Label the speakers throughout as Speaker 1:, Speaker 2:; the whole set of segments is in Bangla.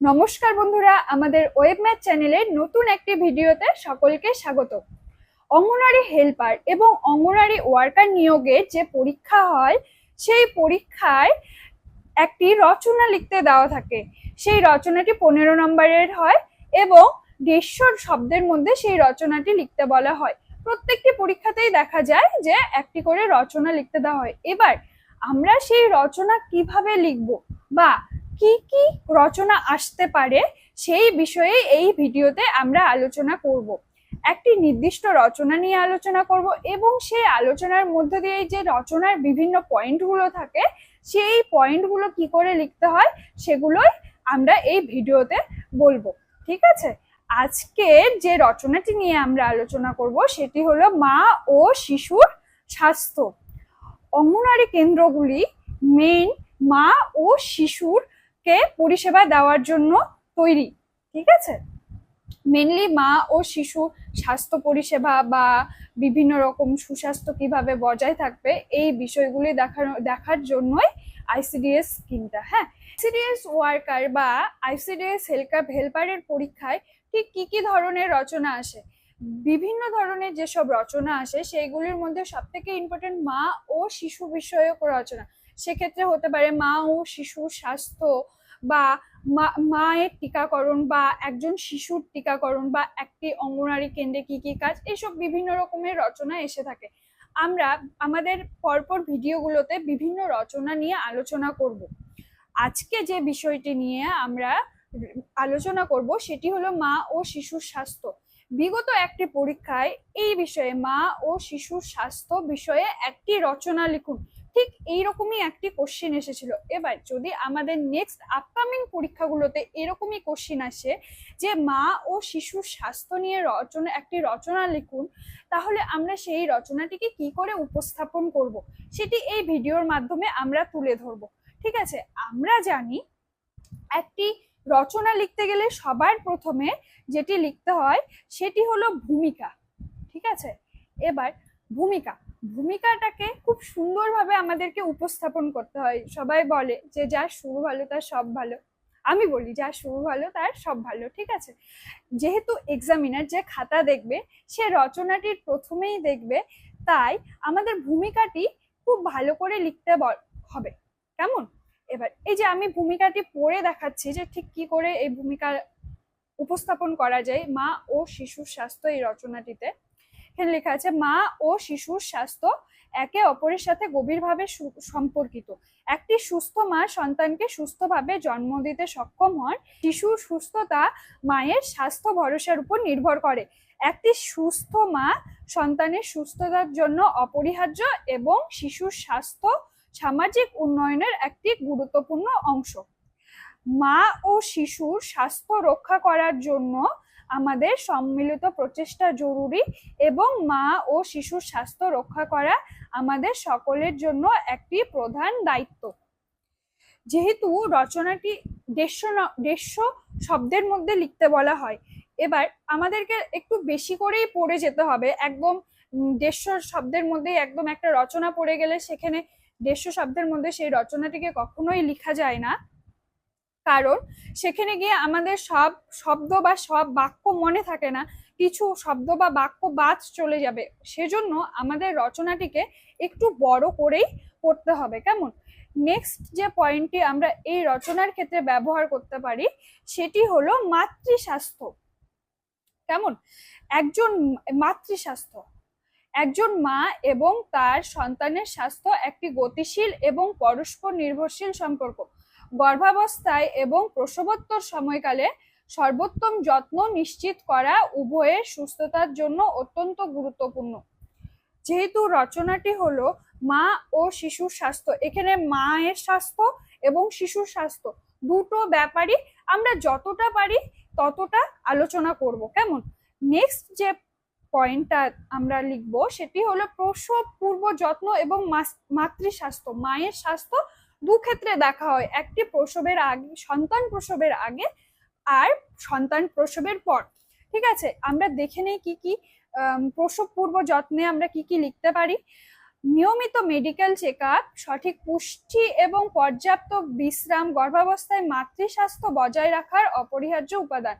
Speaker 1: নমস্কার বন্ধুরা, আমাদের ওয়েব ম্যাথ চ্যানেলের নতুন একটি ভিডিওতে সকলকে স্বাগত। অঙ্গনারী হেল্পার এবং অঙ্গনারী ওয়ার্কার নিয়োগের যে পরীক্ষা হয়, সেই পরীক্ষায় একটি রচনা লিখতে দেওয়া থাকে। সেই রচনাটি পনেরো নম্বরের হয় এবং দেড়শো শব্দের মধ্যে সেই রচনাটি লিখতে বলা হয়। প্রত্যেকটি পরীক্ষাতেই দেখা যায় যে একটি করে রচনা লিখতে দেওয়া হয়। এবার আমরা সেই রচনা কীভাবে লিখব বা কি কি রচনা আসতে পারে সেই বিষয়ে এই ভিডিওতে আমরা আলোচনা করব। একটি নির্দিষ্ট রচনা নিয়ে আলোচনা করব এবং সেই আলোচনার মধ্যে দিয়ে যে রচনার বিভিন্ন পয়েন্টগুলো থাকে, সেই পয়েন্টগুলো কি করে লিখতে হয় সেগুলোই আমরা এই ভিডিওতে বলব। ঠিক আছে? আজকের যে রচনাটি নিয়ে আমরা আলোচনা করব সেটি হলো মা ও শিশুর স্বাস্থ্য। অঙ্গনারী কেন্দ্রগুলি মেন মা ও শিশুর কে পরিষেবা দেওয়ার জন্য তৈরি, ঠিক আছে? মেনলি মা ও শিশু স্বাস্থ্য পরিষেবা বা বিভিন্ন রকম সুস্বাস্থ্য কীভাবে বজায় থাকবে, এই বিষয়গুলি দেখানো দেখার জন্যই আইসিডিএস স্কিমটা হ্যাঁ? আইসিডিএস ওয়ার্কার বা আইসিডিএস হেল্পার হেল্পারের পরীক্ষায় ঠিক কি কি ধরনের রচনা আসে? বিভিন্ন ধরনের যেসব রচনা আসে, সেইগুলির মধ্যে সব থেকে ইম্পর্টেন্ট মা ও শিশু বিষয়ক রচনা। সেক্ষেত্রে হতে পারে মা ও শিশু স্বাস্থ্য বা মায়ের টিকাকরণ বা একজন শিশুর টিকাকরণ বা একটি অঙ্গনারী কেন্দ্রে কি কি কাজ, এসব বিভিন্ন রকমের রচনা এসে থাকে। আমরা, আমাদের পরপর ভিডিওগুলোতে বিভিন্ন রচনা নিয়ে আলোচনা করব। আজকে যে বিষয়টি নিয়ে আমরা আলোচনা করব সেটি হলো মা ও শিশুর স্বাস্থ্য। বিগত একটি পরীক্ষায় এই বিষয়ে মা ও শিশুর স্বাস্থ্য বিষয়ে একটি রচনা লিখুন। ঠিক এইরকমই একটি কোশ্চেন এসেছিল। এবার যদি আমাদের নেক্সট আপকামিং পরীক্ষাগুলোতে এরকমই কোশ্চেন আসে যে মা ও শিশুর স্বাস্থ্য নিয়ে রচনা, একটি রচনা লিখুন, তাহলে আমরা সেই রচনাটিকে কি করে উপস্থাপন করব? সেটি এই ভিডিওর মাধ্যমে আমরা তুলে ধরব। ঠিক আছে? আমরা জানি একটি রচনা লিখতে গেলে সবার প্রথমে যেটি লিখতে হয় সেটি হলো ভূমিকা। ঠিক আছে? এবার ভূমিকা। ভূমিকাটাকে খুব সুন্দরভাবে আমাদেরকে উপস্থাপন করতে হয়। সবাই বলে যে যার শুরু ভালো, তার সব ভালো। আমি বলি যার শুরু ভালো, তার সব ভালো। ঠিক আছে? যেহেতু এক্সামিনার যে খাতা দেখবে, সে রচনাটির প্রথমেই দেখবে, তাই আমাদের ভূমিকাটি খুব ভালো করে লিখতে হবে। কেমন? এবার, এই যে আমি ভূমিকাটি পড়ে দেখাচ্ছি যে ঠিক কি করে এই ভূমিকা উপস্থাপন করা যায়, মা ও শিশুর স্বাস্থ্য এই রচনাটিতে। এখানে লেখা আছে, মা ও শিশুর স্বাস্থ্য একে অপরের সাথে গভীরভাবে সম্পর্কিত। একটি সুস্থ মা সন্তানকে সুস্থভাবে জন্ম দিতে সক্ষম হন। শিশুর সুস্থতা মায়ের স্বাস্থ্য ভরসার উপর নির্ভর করে। একটি সুস্থ মা সন্তানের সুস্থতার জন্য অপরিহার্য এবং শিশুর স্বাস্থ্য সামাজিক উন্নয়নের একটি গুরুত্বপূর্ণ অংশ। মা ও শিশুর স্বাস্থ্য রক্ষা করার জন্য আমাদের সম্মিলিত প্রচেষ্টা জরুরি এবং মা ও শিশুর স্বাস্থ্য রক্ষা করা আমাদের সকলের জন্য একটি প্রধান দায়িত্ব। যেহেতু রচনাটি দেড়শো দেড়শো শব্দের মধ্যে লিখতে বলা হয়, এবার আমাদেরকে একটু বেশি করেই পড়ে যেতে হবে। একদম দেড়শো শব্দের মধ্যেই একদম একটা রচনা পড়ে গেলে সেখানে দেড়শো শব্দের মধ্যে সেই রচনাটিকে কখনোই লেখা যায় না। কারণ সেখানে গিয়ে আমাদের সব শব্দ বা সব বাক্য মনে থাকে না, কিছু শব্দ বা বাক্য বাদ চলে যাবে। সেজন্য আমাদের রচনাটিকে একটু বড় করেই পড়তে হবে, কেমন? নেক্সট যে পয়েন্টটি আমরা এই রচনার ক্ষেত্রে ব্যবহার করতে পারি, সেটি হলো মাতৃস্বাস্থ্য। কেমন? একজন মাতৃস্বাস্থ্য। একজন মা এবং তার সন্তানের স্বাস্থ্য একটি গতিশীল এবং পরস্পর নির্ভরশীল সম্পর্ক। গর্ভাবস্থায় এবং প্রসবোত্তর সময়কালে সর্বোত্তম যত্ন নিশ্চিত করা উভয়ের সুস্থতার জন্য অত্যন্ত গুরুত্বপূর্ণ। যেহেতু রচনাটি হলো মা ও শিশুর স্বাস্থ্য, এখানে মায়ের স্বাস্থ্য এবং শিশুর স্বাস্থ্য দুটো ব্যাপারই আমরা যতটা পারি ততটা আলোচনা করব, কেমন? নেক্সট যে পয়েন্টটা আমরা লিখব সেটি হলো প্রসব পূর্ব যত্ন এবং মাস- মাতৃস্বাস্থ্য, মায়ের স্বাস্থ্য দু ক্ষেত্রে দেখা হয়, একটি প্রসবের আগে, সন্তান প্রসবের আগে আর সন্তান প্রসবের পর। ঠিক আছে? আমরা দেখে নেই কি কি প্রসব পূর্ব যত্নে আমরা কি কি লিখতে পারি। নিয়মিত মেডিকেল চেক সঠিক পুষ্টি এবং পর্যাপ্ত বিশ্রাম, গর্ভাবস্থায় মাতৃ স্বাস্থ্য বজায় রাখার অপরিহার্য উপাদান।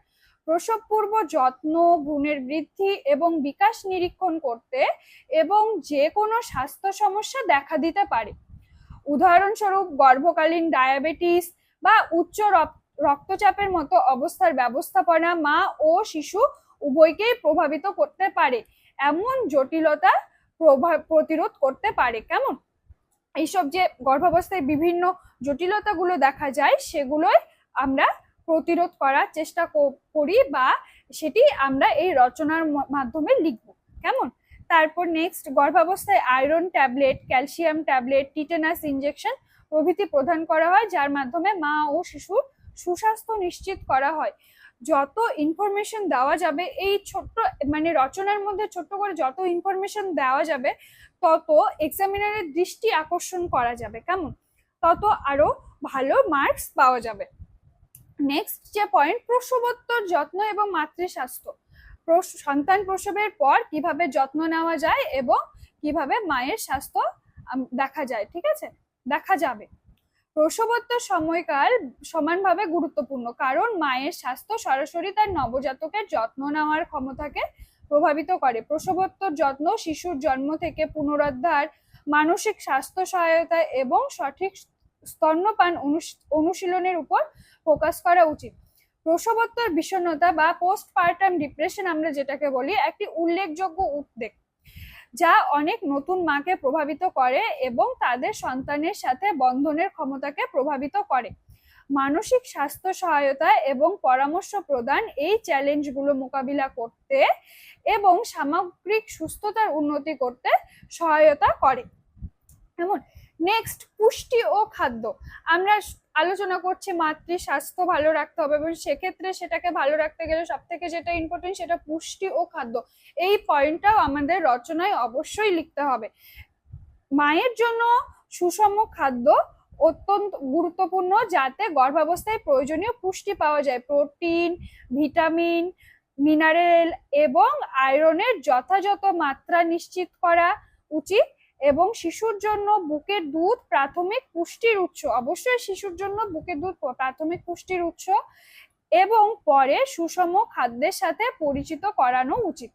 Speaker 1: প্রসব পূর্ব যত্ন ভ্রূণের বৃদ্ধি এবং বিকাশ নিরীক্ষণ করতে এবং যে কোনো স্বাস্থ্য সমস্যা দেখা দিতে পারে। উদাহরণস্বরূপ গর্ভকালীন ডায়াবেটিস বা উচ্চ রক- রক্তচাপের মতো অবস্থার ব্যবস্থাপনা মা ও শিশু উভয়কেই প্রভাবিত করতে পারে। এমন জটিলতা প্রতিরোধ করতে পারে। কেমন? এইসব যে গর্ভাবস্থায় বিভিন্ন জটিলতাগুলো দেখা যায়, সেগুলোই আমরা প্রতিরোধ করার চেষ্টা করি বা সেটি আমরা এই রচনার মাধ্যমে লিখব। কেমন? তারপর নেক্সট গর্ভাবস্থায় iron tablet calcium tablet tetanus injection প্রভৃতি প্রদান করা হয়, যার মাধ্যমে মা ও শিশুর সুস্বাস্থ্য নিশ্চিত করা হয়। যত ইনফরমেশন দেওয়া যাবে, এই ছোট্ট মানে রচনার মধ্যে ছোট্ট করে যত ইনফরমেশন দেওয়া যাবে, তত এক্সামিনারের দৃষ্টি আকর্ষণ করা যাবে, কেমন? তত আরও ভালো মার্কস পাওয়া যাবে। নেক্সট যে পয়েন্ট প্রসবোত্তর যত্ন এবং মাতৃ স্বাস্থ্য প্রস- সন্তান প্রসবের পর কীভাবে যত্ন নেওয়া যায় এবং কীভাবে মায়ের স্বাস্থ্য দেখা যায়, ঠিক আছে? দেখা যাবে। প্রসবোত্তর সময়কাল সমানভাবে গুরুত্বপূর্ণ, কারণ মায়ের স্বাস্থ্য সরাসরি তার নবজাতকের যত্ন নেওয়ার ক্ষমতাকে প্রভাবিত করে। প্রসবোত্তর যত্ন শিশুর জন্ম থেকে পুনরুদ্ধার, মানসিক স্বাস্থ্য সহায়তা এবং সঠিক স্তন্যপান অনুশ- অনুশীলনের উপর ফোকাস করা উচিত। প্রসবোত্তর বিষণ্ণতা বা পোস্টপার্টাম ডিপ্রেশন আমরা যেটাকে বলি, একটি উল্লেখযোগ্য উদ্বেগ যা অনেক নতুন মাকে প্রভাবিত করে এবং তাদের সন্তানের সাথে বন্ধনের ক্ষমতাকে প্রভাবিত করে। মানসিক স্বাস্থ্য সহায়তা এবং পরামর্শ প্রদান এই চ্যালেঞ্জগুলো মোকাবিলা করতে এবং সামগ্রিক সুস্থতার উন্নতি করতে সহায়তা করে। এমন নেক্সট পুষ্টি ও খাদ্য। আমরা আলোচনা করছি মাতৃ স্বাস্থ্য ভালো রাখতে হবে এবং সেক্ষেত্রে সেটাকে ভালো রাখতে গেলে সব থেকে যেটা ইম্পর্টেন্ট সেটা পুষ্টি ও খাদ্য। এই পয়েন্টটাও আমাদের রচনায় অবশ্যই লিখতে হবে। মায়ের জন্য সুষম খাদ্য অত্যন্ত গুরুত্বপূর্ণ যাতে গর্ভাবস্থায় প্রয়োজনীয় পুষ্টি পাওয়া যায়। প্রোটিন, ভিটামিন, মিনারেল এবং আয়রনের যথাযথ মাত্রা নিশ্চিত করা উচিত। এবং শিশুর জন্য বুকের দুধ প্রাথমিক পুষ্টির উৎস। অবশ্যই শিশুর জন্য বুকের দুধ প্রাথমিক পুষ্টির উৎস এবং পরে সুষম খাদ্যের সাথে পরিচিত করানো উচিত।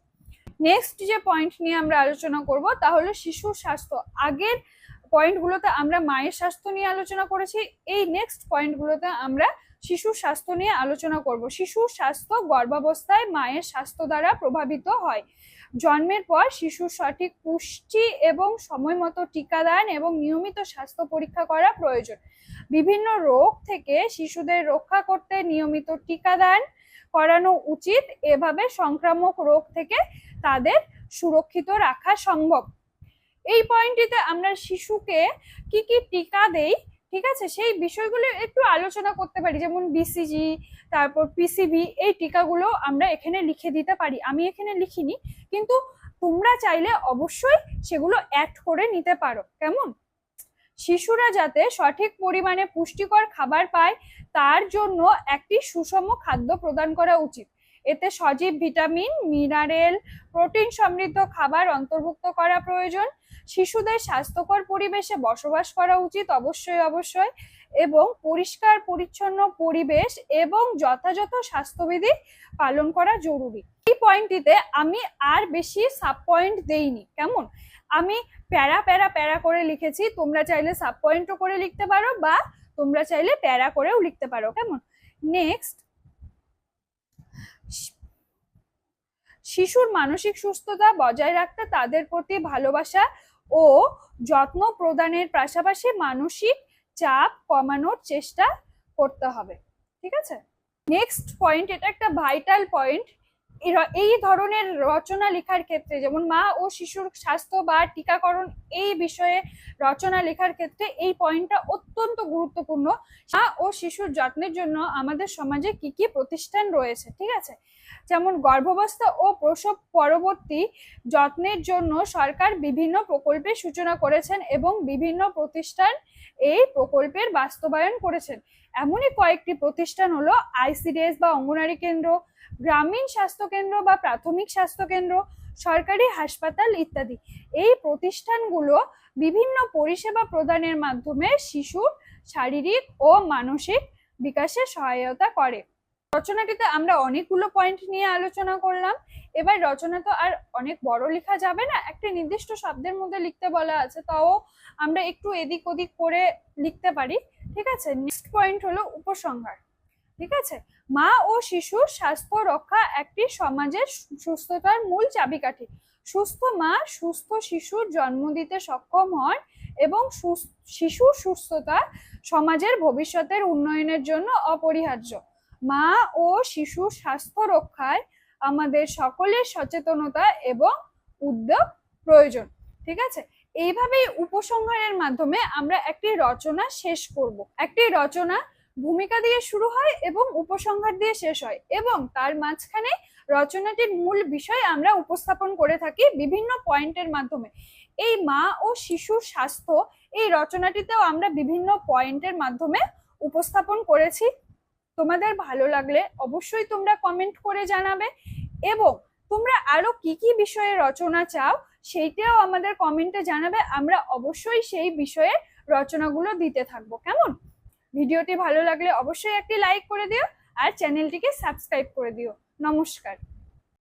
Speaker 1: নেক্সট যে পয়েন্ট নিয়ে আমরা আলোচনা করব, তা হলো শিশুর স্বাস্থ্য। আগের পয়েন্টগুলোতে আমরা মায়ের স্বাস্থ্য নিয়ে আলোচনা করেছি, এই নেক্সট পয়েন্টগুলোতে আমরা শিশুর স্বাস্থ্য নিয়ে আলোচনা করব। শিশুর স্বাস্থ্য গর্ভাবস্থায় মায়ের স্বাস্থ্য দ্বারা প্রভাবিত হয়। জন্মের পর শিশুর সঠিক পুষ্টি এবং সময় মতো টিকাদান এবং নিয়মিত স্বাস্থ্য পরীক্ষা করা প্রয়োজন। বিভিন্ন রোগ থেকে শিশুদের রক্ষা করতে নিয়মিত টিকাদান করানো উচিত। এভাবে সংক্রামক রোগ থেকে তাদের সুরক্ষিত রাখা সম্ভব। এই পয়েন্টটিতে আমরা শিশুকে কি কি টিকা দেই ঠিক আছে? সেই বিষয়গুলো একটু আলোচনা করতে পারি। যেমন বিসিজি তারপর পিসিবি এই টিকাগুলো আমরা এখানে লিখে দিতে পারি। আমি এখানে লিখিনি, কিন্তু তোমরা চাইলে অবশ্যই সেগুলো অ্যাড করে নিতে পারো। কেমন? শিশুরা যাতে সঠিক পরিমাণে পুষ্টিকর খাবার পায়, তার জন্য একটি সুষম খাদ্য প্রদান করা উচিত। এতে সজীব ভিটামিন, মিনারেল, প্রোটিন সমৃদ্ধ খাবার অন্তর্ভুক্ত করা প্রয়োজন। শিশুদের স্বাস্থ্যকর পরিবেশে বসবাস করা উচিত অবশ্যই অবশ্যই। এবং পরিষ্কার, পরিচ্ছন্ন পরিবেশ এবং যথাযথ স্বাস্থ্যবিধি পালন করা জরুরি। এই পয়েন্টটিতে আমি আর বেশি সাব পয়েন্ট দেইনি। কেমন? আমি প্যারা প্যারা প্যারা করে লিখেছি। তোমরা চাইলে সাব পয়েন্টও করে লিখতে পারো বা তোমরা চাইলে প্যারা করেও লিখতে পারো। কেমন? নেক্সট শিশুর মানসিক সুস্থতা বজায় রাখতে তাদের প্রতি ভালোবাসা ও যত্ন প্রদানের পাশাপাশি মানসিক চাপ কমানোর চেষ্টা করতে হবে। ঠিক আছে? নেক্সট পয়েন্ট এটা একটা ভাইটাল পয়েন্ট এই ধরনের রচনা লেখার ক্ষেত্রে, যেমন মা ও শিশুর স্বাস্থ্য বা টিকাকরণ এই বিষয়ে রচনা লেখার ক্ষেত্রে এই পয়েন্টটা অত্যন্ত গুরুত্বপূর্ণ। মা ও শিশুর যত্নের জন্য আমাদের সমাজে কি কি প্রতিষ্ঠান রয়েছে, ঠিক আছে? যেমন গর্ভাবস্থা ও প্রসব পরবর্তী যত্নের জন্য সরকার বিভিন্ন প্রকল্পের সূচনা করেছেন এবং বিভিন্ন প্রতিষ্ঠান এই প্রকল্পের বাস্তবায়ন করেছেন। এমনই কয়েকটি প্রতিষ্ঠান হলো আইসিডিএস বা অঙ্গনারী কেন্দ্র, গ্রামীণ স্বাস্থ্য কেন্দ্র বা প্রাথমিক স্বাস্থ্য কেন্দ্র, সরকারি হাসপাতাল ইত্যাদি। এই প্রতিষ্ঠানগুলো বিভিন্ন পরিষেবা প্রদানের মাধ্যমে শিশুর শারীরিক ও মানসিক বিকাশে সহায়তা করে। রচনাটিতে আমরা অনেকগুলো পয়েন্ট নিয়ে আলোচনা করলাম। এবার রচনা তো আর অনেক বড় লেখা যাবে না, একটা নির্দিষ্ট শব্দের মধ্যে লিখতে বলা আছে, তাও আমরা একটু এদিক ওদিক করে লিখতে পারি। ঠিক আছে? নেক্সট পয়েন্ট হলো উপসংহার। ঠিক আছে? মা ও শিশুর স্বাস্থ্য রক্ষা একটি সমাজের সুস্থতার মূল চাবিকাঠি। সুস্থ মা সুস্থ শিশুর জন্ম দিতে সক্ষম হয় এবং শিশুর সুস্থতা সমাজের ভবিষ্যতের উন্নয়নের জন্য অপরিহার্য। মা ও শিশুর স্বাস্থ্য রক্ষায় আমাদের সকলের সচেতনতা এবং উদ্যোগ প্রয়োজন। ঠিক আছে? এইভাবেই উপসংহারের মাধ্যমে আমরা একটি রচনা শেষ করব। একটি রচনা ভূমিকা দিয়ে শুরু হয় এবং উপসংহার দিয়ে শেষ হয় এবং তার মাঝখানে রচনাটির মূল বিষয় আমরা উপস্থাপন করে থাকি বিভিন্ন পয়েন্টের মাধ্যমে। এই মা ও শিশুর স্বাস্থ্য এই রচনাটিতেও আমরা বিভিন্ন পয়েন্টের মাধ্যমে উপস্থাপন করেছি। তোমাদের ভালো লাগলে অবশ্যই তোমরা কমেন্ট করে জানাবে এবং তোমরা আরও কি কি বিষয়ে রচনা চাও সেইটাও আমাদের কমেন্টে জানাবে। আমরা অবশ্যই সেই বিষয়ে রচনাগুলো দিতে থাকব। কেমন? ভিডিওটি ভালো লাগলে অবশ্যই একটি লাইক করে দিও আর চ্যানেলটিকে সাবস্ক্রাইব করে দিও। নমস্কার।